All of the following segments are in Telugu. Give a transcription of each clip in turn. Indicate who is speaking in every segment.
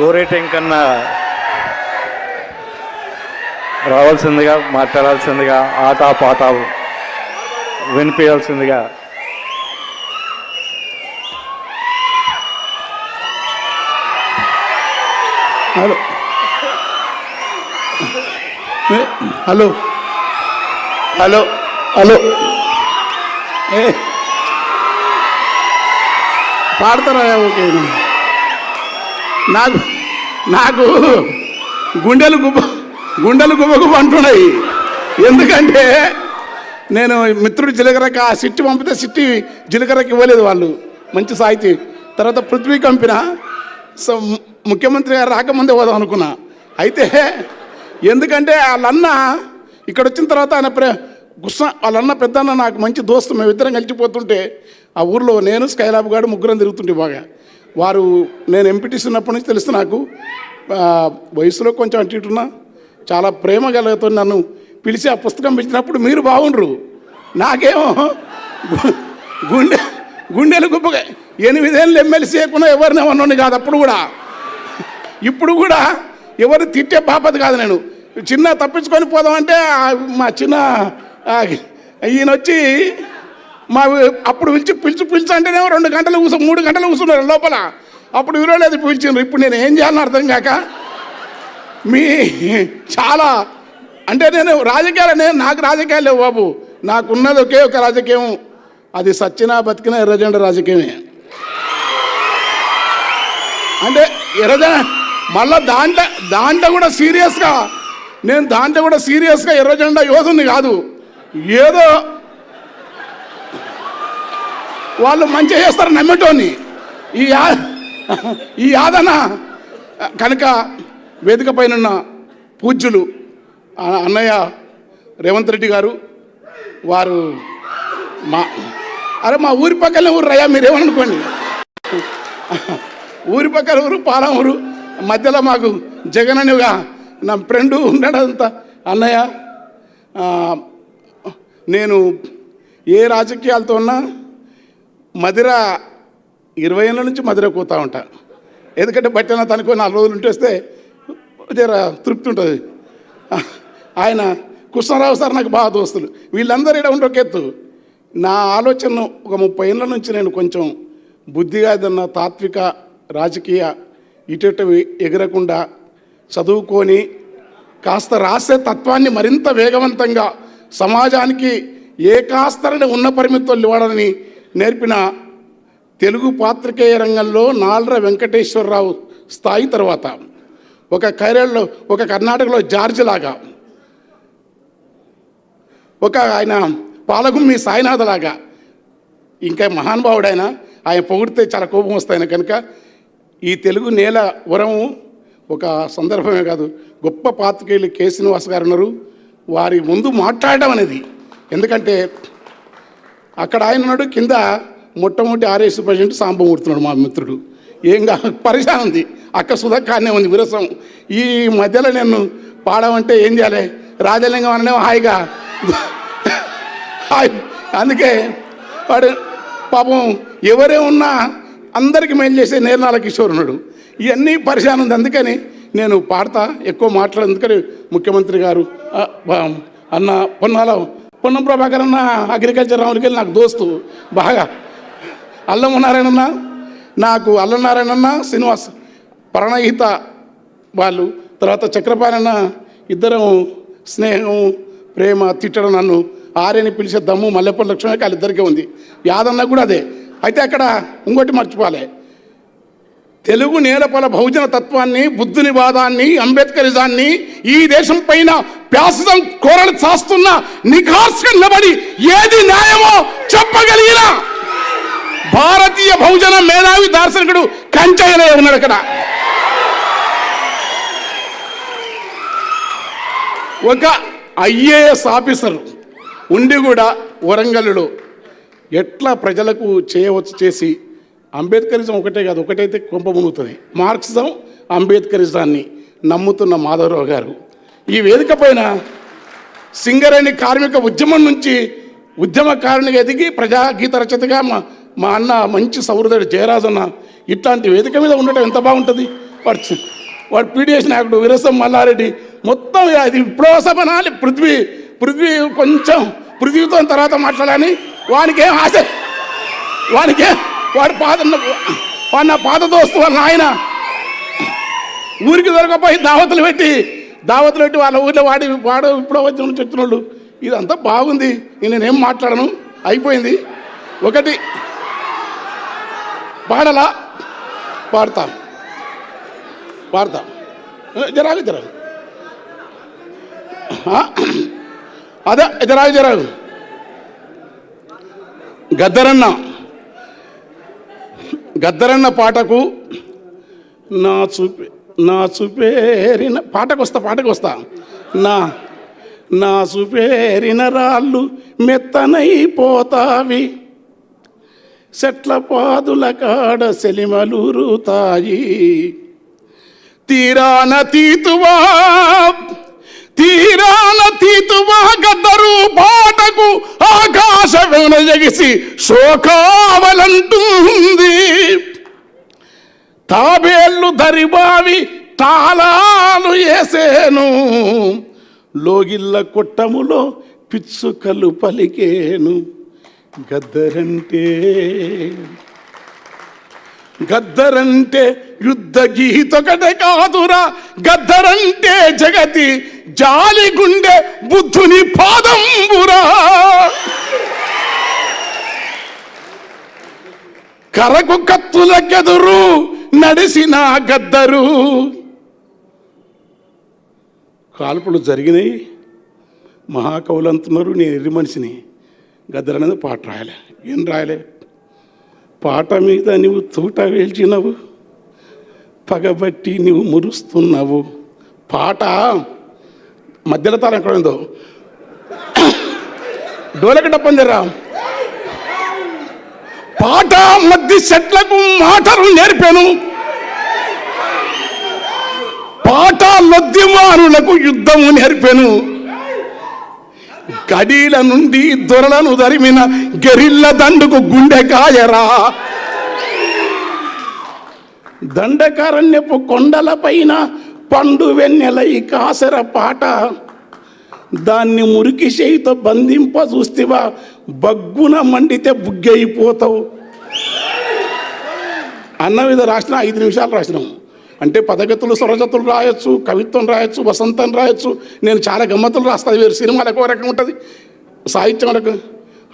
Speaker 1: గోరేటెంకన్న రావాల్సిందిగా మాట్లాడాల్సిందిగా ఆట పాట వినిపించాల్సిందిగా
Speaker 2: హలో హలో. హలో. హలో. ఏ. పాడతారా ఓకే. నాకు నాకు గుండెలు గుబ గుండెలు గుబగుబ అంటున్నాయి. ఎందుకంటే నేను మిత్రుడు జీలకర్రకి ఆ సిట్టి పంపితే సిట్టి జీలకర్రకి ఇవ్వలేదు వాళ్ళు. మంచి సాహితీ. తర్వాత పృథ్వీ కంపిన సో ముఖ్యమంత్రి గారు రాకముందే పోదాం అనుకున్నా. అయితే ఎందుకంటే వాళ్ళన్న ఇక్కడ వచ్చిన తర్వాత ఆయన ప్రే గుస్స వాళ్ళన్న పెద్దన్న నాకు మంచి దోస్తు. మేము ఇద్దరం కలిసిపోతుంటే ఆ ఊర్లో నేను స్కైలాబ్ గారు ముగ్గురం తిరుగుతుంటే బాగా. వారు నేను ఎంపీటీసీ ఉన్నప్పటి నుంచి తెలుసు నాకు. వయసులో కొంచెం అటు ఇటున్నా చాలా ప్రేమ కలుగుతో నన్ను పిలిచి ఆ పుస్తకం పిలిచినప్పుడు మీరు బాగుండ్రు. నాకేమో గుండె గుండెలు గుప్పగా ఎనిమిదేళ్ళు ఎమ్మెల్సీ చేయకుండా ఎవరిని అన్నోని కాదు అప్పుడు కూడా. ఇప్పుడు కూడా ఎవరు తిట్టే బాపది కాదు నేను. చిన్న తప్పించుకొని పోదామంటే మా చిన్న ఈయన వచ్చి మా అప్పుడు పిలిచి పిలిచి పిలిచి అంటేనేమో రెండు గంటలు కూసు మూడు గంటలు కూర్చున్నారు లోపల. అప్పుడు వినలేదు పిలిచిండ్రు. ఇప్పుడు నేను ఏం చేయాలని అర్థం కాక మీ చాలా అంటే నేను రాజకీయాలు నేను నాకు రాజకీయాలు లేవు బాబు. నాకున్నది ఒకే ఒక రాజకీయం. అది సచ్చినా బతికిన ఎర్రజెండ రాజకీయమే. అంటే ఎర్రజెండ మళ్ళా దాంట్లో దాంట్లో కూడా సీరియస్గా నేను దాంట్లో కూడా సీరియస్గా ఎర్రజెండా యోధుని కాదు. ఏదో వాళ్ళు మంచిగా చేస్తారు నమ్మటోని ఈ యా ఈ యాదన కనుక వేదిక పైన పూజ్యులు అన్నయ్య రేవంత్ రెడ్డి గారు వారు మా అరే మా ఊరి పక్కనే ఊరు రయ్యా మీరేమనుకోండి. ఊరి పక్కన ఊరు పాలం ఊరు మధ్యలో మాకు జగన్ అనేగా నా ఫ్రెండు ఉన్నాడంత అన్నయ్య. నేను ఏ రాజకీయాలతో ఉన్నా మదిర ఇరవై ఏళ్ళ నుంచి మదిర కూతా ఉంటా. ఎందుకంటే బట్టన తనకు నాలుగు రోజులు ఉంటే వస్తే జర తృప్తి ఉంటుంది. ఆయన కృష్ణరావు సార్ నాకు బాగా దోస్తులు. వీళ్ళందరూ ఇక్కడ ఉండొకెత్తు నా ఆలోచన ఒక ముప్పై ఏళ్ళ నుంచి నేను కొంచెం బుద్ధిగా ఏదన్నా తాత్విక రాజకీయ ఇటు ఎగరకుండా చదువుకొని కాస్త రాసే తత్వాన్ని మరింత వేగవంతంగా సమాజానికి ఏ కాస్తరని ఉన్న పరిమితులు ఇవ్వడని నేర్పిన తెలుగు పాత్రికేయ రంగంలో నాల్ర వెంకటేశ్వరరావు స్థాయి తర్వాత ఒక కేరళలో ఒక కర్ణాటకలో జార్జ్ లాగా ఒక ఆయన పాలగుమ్మి సాయినాథ్ లాగా ఇంకా మహానుభావుడు ఆయన ఆయన పొగిడితే చాలా కోపం వస్తాయన కనుక ఈ తెలుగు నేల వరము ఒక సందర్భమే కాదు గొప్ప పాత్రికేయులు కే శ్రీనివాస్ గారు ఉన్నారు. వారి ముందు మాట్లాడడం అనేది ఎందుకంటే అక్కడ ఆయన ఉన్నాడు కింద మొట్టమొదటి ఆర్ఎస్ ప్రెసిడెంట్ సాంబమూర్తున్నాడు మా మిత్రుడు. ఏంగా పరిశాన్ ఉంది. అక్క సుధక్కానే ఉంది విరసం. ఈ మధ్యలో నేను పాడమంటే ఏం చేయాలి? రాజలింగం అనే హాయిగా. హాయ్. అందుకే వాడు పాపం ఎవరే ఉన్నా అందరికీ మేలు చేసే నేర్నాల కిషోర్ ఉన్నాడు. ఇవన్నీ పరిశాన్ ఉంది. అందుకని నేను పాడతా ఎక్కువ మాట్లాడు అందుకని ముఖ్యమంత్రి గారు అన్న పొన్నాల పొన్నం ప్రభాకర్ అన్న అగ్రికల్చర్ రాములకి వెళ్ళి నాకు దోస్తు. బాగా. అల్లం నారాయణన్న నాకు అల్లం నారాయణన్న శ్రీనివాస్ ప్రణహిత వాళ్ళు తర్వాత చక్రపాలన్న ఇద్దరం స్నేహం ప్రేమ తిట్టడం నన్ను ఆర్యని పిలిచే దమ్ము మల్లెపల్లి లక్ష్మణ వాళ్ళిద్దరికీ ఉంది. యాదన్న కూడా అదే. అయితే అక్కడ ఇంకోటి మర్చిపోలే. తెలుగు నేలపల బహుజన తత్వాన్ని బుద్ధుని వాదాన్ని అంబేద్కరిజాన్ని ఈ దేశం పైన ప్యాసదం కోరలు చాస్తున్న నిఖార్స్గా నిలబడి ఏది న్యాయమో చెప్పగలిగిన భారతీయ బహుజన మేధావి దార్శనికుడు కంచయ్యలే ఉన్నాడు అక్కడ ఒక ఐఏఎస్ ఆఫీసర్ ఉండి కూడా వరంగల్లో ఎట్లా ప్రజలకు చేయవచ్చు చేసి అంబేద్కరిజం ఒకటే కాదు ఒకటైతే కొంప మునుగుతుంది. మార్క్సిజం అంబేద్కరిజాన్ని నమ్ముతున్న మాధవరావు గారు. ఈ వేదిక పైన సింగరేణి కార్మిక ఉద్యమం నుంచి ఉద్యమకారునిగా ఎదిగి ప్రజాగీత రచతగా మా మా అన్న మంచి సౌహృదుడు జయరాజన్న ఇట్లాంటి వేదిక మీద ఉండటం ఎంత బాగుంటుంది? వాడు వాడు పీడిఎస్ నాయకుడు వీరసం మల్లారెడ్డి మొత్తం అది విప్లవసమనాలి పృథ్వీ పృథ్వీ కొంచెం పృథ్వీతో తర్వాత మాట్లాడాలని వానికేం ఆశ వానికేం వాడి పాత వాడు నా పాత దోస్తు వాళ్ళ నాయన ఊరికి దొరకపోయి దావతులు పెట్టి దావతులు పెట్టి వాళ్ళ ఊళ్ళో వాడి వాడు ఇప్పుడు వచ్చిన చెప్తున్నాడు. ఇదంతా బాగుంది. నేనేం మాట్లాడను? అయిపోయింది. ఒకటి పాడలా. పాడతాం. పాడతాం. జరాగు జరాగు. అదే జరాగు జరాగు. గద్దరన్నా. గద్దరన్న పాటకు నా చూపే నా చూపేరిన పాటకు వస్తా పాటకు వస్తా నా నా చూపేరిన రాళ్ళు మెత్తనైపోతావి చెట్ల పాదుల కాడ సెలిమలురుతాయి. తీరాన తీతువా తీరాన తీతువాగద్దరు పాటకు ఆకాశమున జగిసి శోకావలంటుంది. తాబేళ్ళు దరిబావి తాళాలు వేసేను లోగిళ్ళ కొట్టములో పిచ్చుకలు పలికేను. గద్దరంటే గద్దరంటే యుద్ధ గీతొకటే కాదురా. గద్దరంటే జగతి జాలి గుండె బుద్ధుని పాదంబురా. కరకు కత్తులకెదురు నడిసిన గద్దరు. కాల్పులు జరిగినాయి. మహాకవులు అంటున్నారు నేను ఎర్రి మనిషిని. గద్దరు అనేది పాట రాయలే. ఏం రాయలే? పాట మీద నువ్వు తూట వేల్చినవు. పగబట్టి నువ్వు మురుస్తున్నావు. పాట. మధ్యలో తాళం ఎక్కడ ఉందో? డోలకి డప్పందిరా పాట మధ్య చెట్లకు మాటలు నేర్పాను. పాట లొద్దిమానులకు యుద్ధము నేర్పాను. గడీల నుండి దొరలను దరిమిన గెరిల్ల దండుకు గుండె కాయరా. దండకారణ్యపు కొండల పైన పండు వెన్నెలై కాసర పాట. దాన్ని మురికి చేయితో బంధింప చూస్తేవా బగ్గున మండితే బుగ్గైపోతావు. అన్న మీద రాసిన ఐదు నిమిషాలు రాసినాం. అంటే పదగతులు స్వరజతులు రాయొచ్చు కవిత్వం రాయొచ్చు వసంతం రాయొచ్చు. నేను చాలా గమ్మతులు రాస్తాను వేరు సినిమాలకు ఒక రకం ఉంటుంది. సాహిత్యం ఒక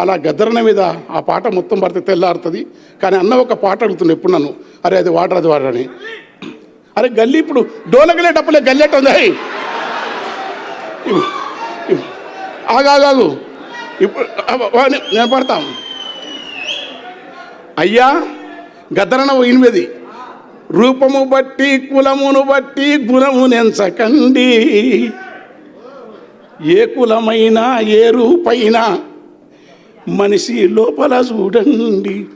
Speaker 2: అలా గద్దరన మీద ఆ పాట మొత్తం పడితే తెల్లారుతుంది. కానీ అన్న ఒక పాట అడుగుతుంది ఎప్పుడు నన్ను? అరే అది వాటర్ అది వాటర్ అని అరే గల్లీ ఇప్పుడు డోలగలే డప్పులే గల్లెట్ ఉంది? ఆగాగాదు ఇప్పుడు నేను పడతాం. అయ్యా గద్దరన ఎనిమిది రూపము బట్టి కులమును బట్టి గుణము నెంచకండి. ఏ కులమైనా ఏ రూపైనా మనిషి లోపల చూడండి.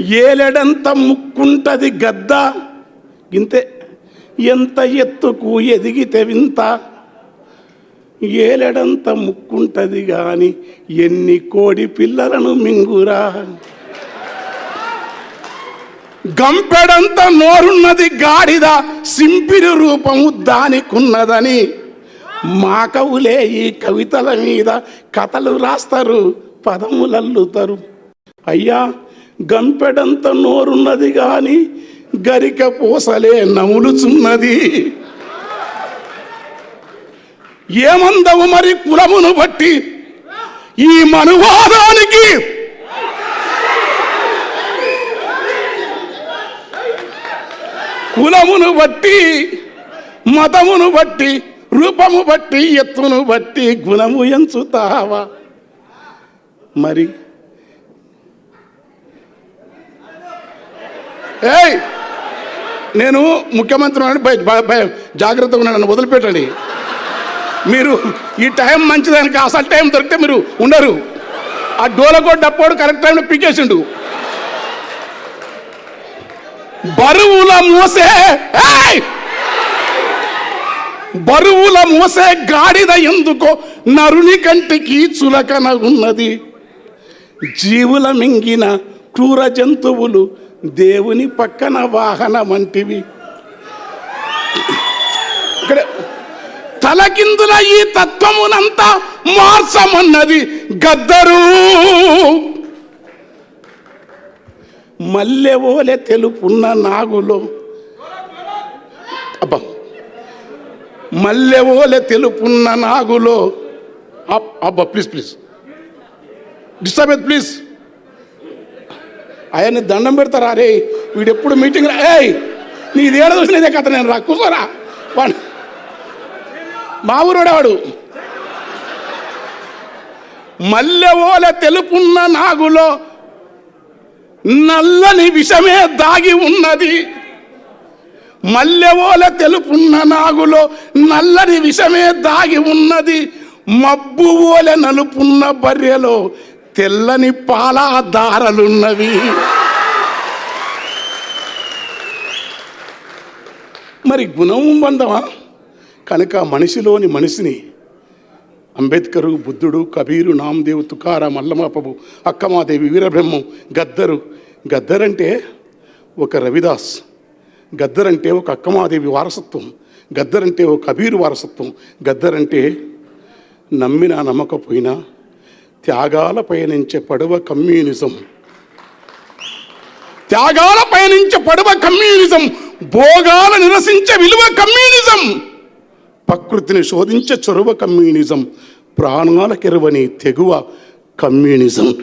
Speaker 2: ఏలెడంత ముక్కుంటది గద్ద. ఇంతే. ఎంత ఎత్తుకు ఎదిగితే వింత. ఏలెడంత ముక్కుంటది గాని ఎన్ని కోడి పిల్లలను మింగురా. గంపెడంత నోరున్నది గాడిద సింపిరి రూపము దానికున్నదని. మా కవులే ఈ కవితల మీద కథలు రాస్తారు పదములల్లుతారు. అయ్యా గంపెడంత నోరున్నది గాని గరిక పూసలే నములుచున్నది. ఏమందవు మరి కులమును బట్టి ఈ మనువాదానికి? కులమును బట్టి మతమును బట్టి రూపము బట్టి ఎత్తును బట్టి గుణము ఎంచుతావా? మరి? ఏయ్! నేను ముఖ్యమంత్రి భయ- భయ- జాగ్రత్తగా ఉన్నాను నన్ను వదిలిపెట్టండి. మీరు ఈ టైం మంచిదానికి అసలు టైం దొరికితే మీరు ఉండరు. ఆ డోలగో డప్పోడు కరెక్ట్ టైంలో పీకేసిండు. బరువుల మూసే! ఏయ్! బరువుల మోసే గాడిద ఎందుకో నరుని కంటికి చులకన ఉన్నది జీవుల మింగిన క్రూర జంతువులు దేవుని పక్కన వాహన వంటివి. ఇక్కడ తలకిందుల ఈ తత్వమునంతా మార్చమన్నది గద్దరు. మల్లెవోలె తెలుపున్న నాగులో మల్లెవోలె తెలుపున్న నాగులో. అప్- అబ్బా ప్లీజ్ ప్లీజ్ డిస్టర్బ్ ప్లీజ్ ఆయన్ని దండం పెడతారా? రే వీడు ఎప్పుడు మీటింగ్ ఏయ్ నీది ఏడ చూసినదే కథ? నేను రా కూర్చోరా వాడు మా ఊరోడే వాడు. మల్లెవోల తెలుపున్న నాగులో నల్లని విషమే దాగి ఉన్నది. మల్లెవోల తెలుపున్న నాగులో నల్లని విషమే దాగి ఉన్నది. మబ్బు ఓల నలుపున్న బర్రెలో తెల్లని పాల దారలున్నవి మరి గుణం బంధమా కనుక మనిషిలోని మనిషిని అంబేద్కరు బుద్ధుడు కబీరు నామదేవ్ తుకారా మల్లమాపబు అక్కమాదేవి వీరబ్రహ్మం గద్దరు. గద్దరంటే ఒక రవిదాస్. గద్దరంటే ఒక అక్కమాదేవి వారసత్వం గద్దరంటే ఒక కబీరు వారసత్వం గద్దరంటే నమ్మినా నమ్మకపోయినా త్యాగాల పయనించే పడవ కమ్యూనిజం. త్యాగాల పయనించే పడవ కమ్యూనిజం భోగాల నిరసించే విలువ కమ్యూనిజం. ప్రకృతిని శోధించే చొరవ కమ్యూనిజం ప్రాణాల కెరవని తెగువ కమ్యూనిజం.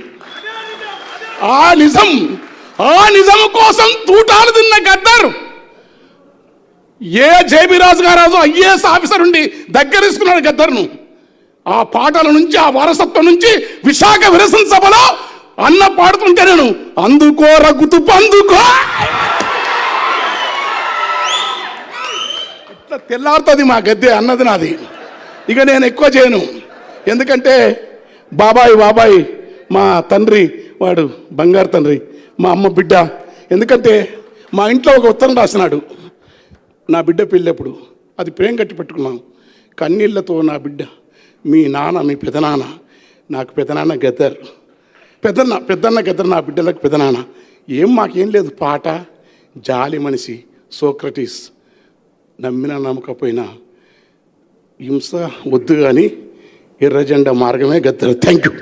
Speaker 2: ఆ నిజం ఆ నిజం కోసం తూటాలు తిన్న Gaddar A J B Raju గారాజు IAS officer ఉండి దగ్గరేసుకున్నాడు గద్దర్ను. ఆ పాటల నుంచి ఆ వారసత్వం నుంచి విశాఖ విరసన సభలో అన్న పాడుతుంటే నేను అందుకో రగ్గుతు పందుకో ఇట్లా తెల్లారుతుంది మా గద్దె అన్నది నాది. ఇక నేను ఎక్కువ చేయను. ఎందుకంటే బాబాయ్ బాబాయ్ మా తండ్రి వాడు బంగారు తండ్రి మా అమ్మ బిడ్డ. ఎందుకంటే మా ఇంట్లో ఒక ఉత్తరం రాసినాడు. నా బిడ్డ పెళ్ళప్పుడు అది ప్రేమ కట్టి పెట్టుకున్నాం కన్నీళ్ళతో నా బిడ్డ మీ నాన్న మీ పెదనాన్న నాకు పెదనాన్న గద్దర్ పెద్దన్న పెద్దన్న గద్దర్ నా బిడ్డలకు పెదనాన్న. ఏం మాకేం లేదు పాట. జాలి మనిషి సోక్రటీస్ నమ్మినా నమ్మకపోయినా హింస వద్దు కానీ ఎర్రజెండా మార్గమే గద్దరు థ్యాంక్ యూ